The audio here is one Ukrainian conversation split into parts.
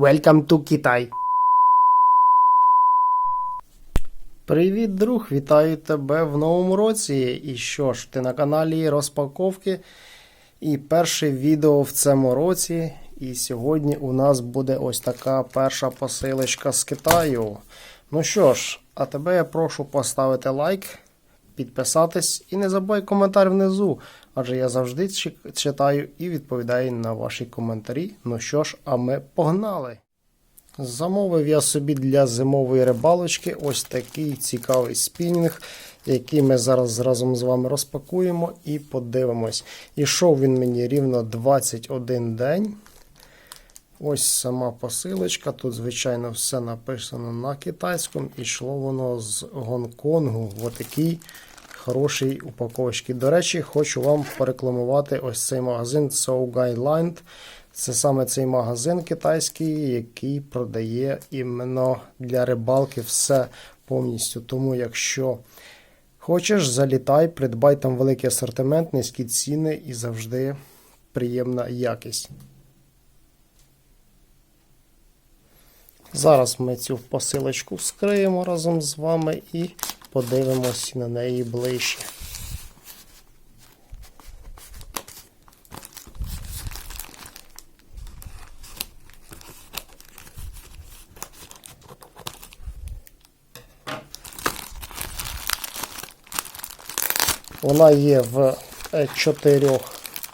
Welcome to Китай. Привіт, друг! Вітаю тебе в новому році. І що ж, ти на каналі розпаковки. І перше відео в цьому році. І сьогодні у нас буде ось така перша посилочка з Китаю. Ну що ж, а тебе я прошу поставити лайк, підписатись і не забувай коментар внизу, адже я завжди читаю і відповідаю на ваші коментарі. Ну що ж, а ми погнали! Замовив я собі для зимової рибалочки ось такий цікавий спінінг, який ми зараз разом з вами розпакуємо і подивимось. Ішов він мені рівно 21 день. Ось сама посилочка. Тут, звичайно, все написано на китайському. І йшло воно з Гонконгу в отакій хорошій упаковочці. До речі, хочу вам порекламувати ось цей магазин Sougai Land. Це саме цей магазин китайський, який продає іменно для рибалки все повністю. Тому, якщо хочеш, залітай, придбай там великий асортимент, низькі ціни і завжди приємна якість. Зараз ми цю посилочку вскриємо разом з вами і подивимося на неї ближче. Вона є в е, чотирьох,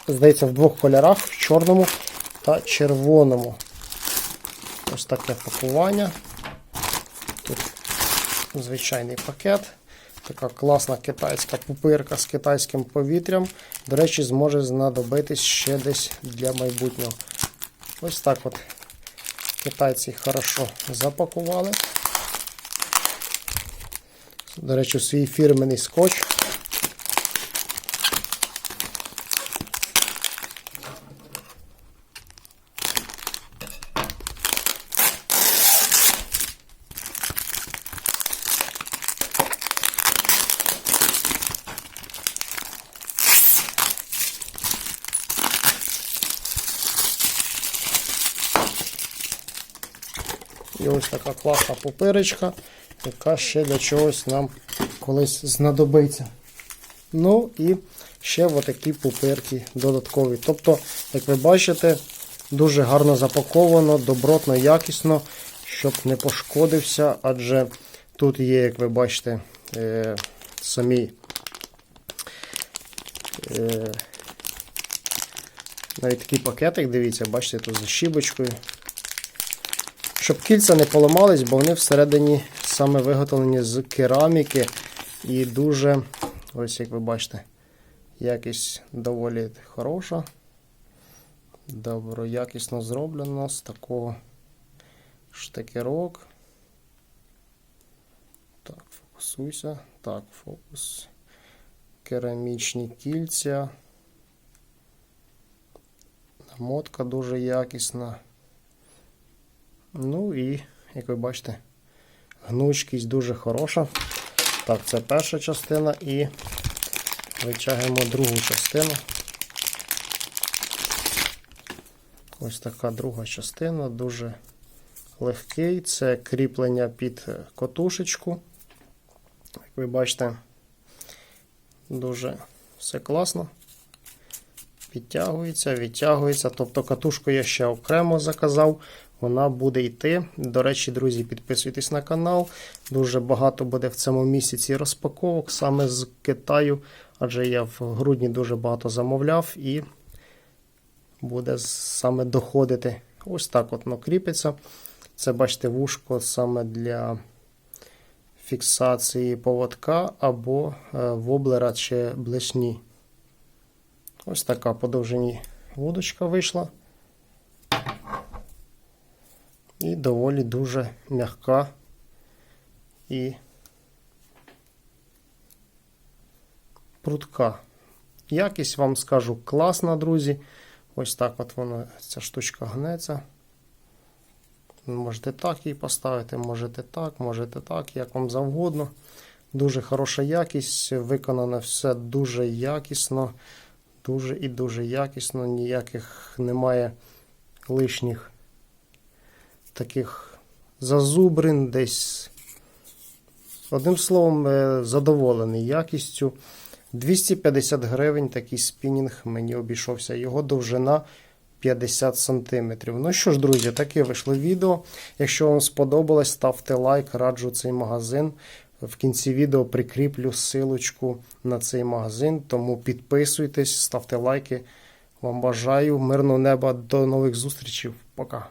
здається, в двох кольорах, в чорному та червоному. Ось таке пакування. Тут звичайний пакет. Така класна китайська пупирка з китайським повітрям. До речі, зможе знадобитись ще десь для майбутнього. Ось так от китайці хорошо запакували. До речі, свій фірменний скотч. І ось така класна пупирочка, яка ще для чогось нам колись знадобиться. Ну і ще отакі пупирки додаткові. Тобто, як ви бачите, дуже гарно запаковано, добротно, якісно, щоб не пошкодився, адже тут є, як ви бачите, е, самі е, навіть такий пакетик, дивіться, бачите, тут з щібочкою. Щоб кільця не поламались, бо вони всередині саме виготовлені з кераміки і дуже, ось як ви бачите, якість доволі хороша. Добро, якісно зроблено з такого штекерок. Так, фокусуйся. Так, фокус. Керамічні кільця. Намотка дуже якісна. Ну і, як ви бачите, гнучкість дуже хороша. Так, це перша частина і витягуємо другу частину. Ось така друга частина, дуже легкий. Це кріплення під котушечку. Як ви бачите, дуже все класно. Підтягується, відтягується. Тобто катушку я ще окремо заказав. Вона буде йти. До речі, друзі, підписуйтесь на канал. Дуже багато буде в цьому місяці розпаковок саме з Китаю, адже я в грудні дуже багато замовляв і буде саме доходити. Ось так от воно кріпиться. Це, бачите, вушко саме для фіксації поводка або е, воблера чи блешні. Ось така по довжині вудочка вийшла. І доволі дуже м'яка і прутка. Якість вам скажу класна, друзі. Ось так от вона, ця штучка гнеться. Можете так її поставити, можете так, можете так, як вам завгодно. Дуже хороша якість, виконане все дуже якісно, дуже і дуже якісно, ніяких немає лишніх таких зазубрин, десь. Одним словом, е, задоволений якістю. 250 гривень такий спінінг мені обійшовся. Його довжина 50 см. Ну що ж, друзі, таке вийшло відео. Якщо вам сподобалось, ставте лайк, раджу цей магазин. В кінці відео прикріплю силочку на цей магазин. Тому підписуйтесь, ставте лайки. Вам бажаю мирного неба. До нових зустрічей. Пока.